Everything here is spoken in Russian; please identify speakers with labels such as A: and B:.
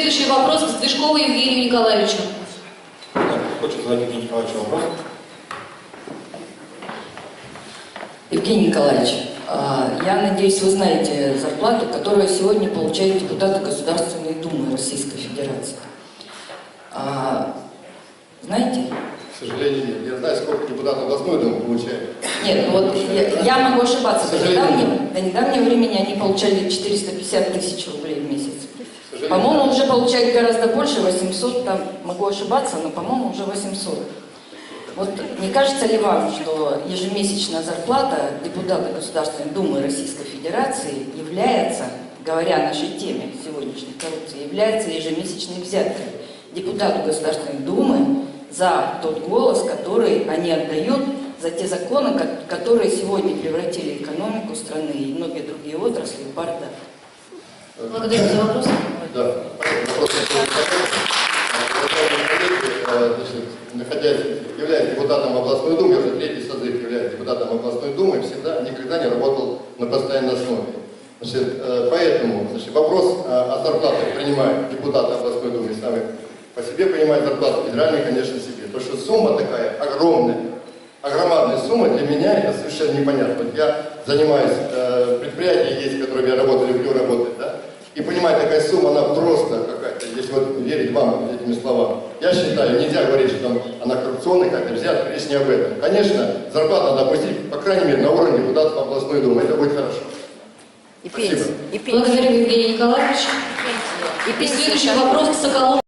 A: следующий вопрос к Движкову Евгению Николаевичу.
B: Хочу задать Евгению Николаевичу вопрос.
C: Евгений Николаевич, а, я надеюсь, вы знаете зарплату, которую сегодня получают депутаты Государственной Думы Российской Федерации. А, Знаете?
D: К сожалению, нет. Я знаю, сколько депутатов областной думы получают.
C: Нет, ну вот я, я могу ошибаться. До недавнего, до недавнего времени они получали 450 тысяч рублей в месяц. По-моему, уже получают гораздо больше, 800, там, могу ошибаться, но, по-моему, уже 800. Вот не кажется ли вам, что ежемесячная зарплата депутата Государственной Думы Российской Федерации является, говоря о нашей теме сегодняшней коррупции, является ежемесячной взяткой депутату Государственной Думы за тот голос, который они отдают, за те законы, ко- которые сегодня превратили экономику страны и многие другие отрасли в бардак?
A: Благодарю за вопрос.
D: Да. Вопрос э, значит, находясь, являясь депутатом областной думы, уже третий созыв являюсь депутатом областной думы, всегда, никогда не работал на постоянной основе. Значит, э, поэтому значит, вопрос о зарплатах принимают депутаты областной думы сами по себе принимают зарплату, федеральные, конечно, себе. Потому что сумма такая огромная, огромная сумма для меня это совершенно непонятно. Вот я занимаюсь, э, предприятие есть, в котором я работаю, люблю работать, и такая сумма, она просто какая-то, если вот верить вам этими словами. Я считаю, нельзя говорить, что там она коррупционная какая-то, взятка, речь не об этом. Конечно, зарплату надо опустить, по крайней мере, на уровне депутатов областной думы, это будет хорошо.
E: И
D: Спасибо.
E: пенсии. И пенсии.
A: Благодарю Евгения Николаевича.
E: И
A: И
E: пенсии.
A: следующий вопрос к Соколову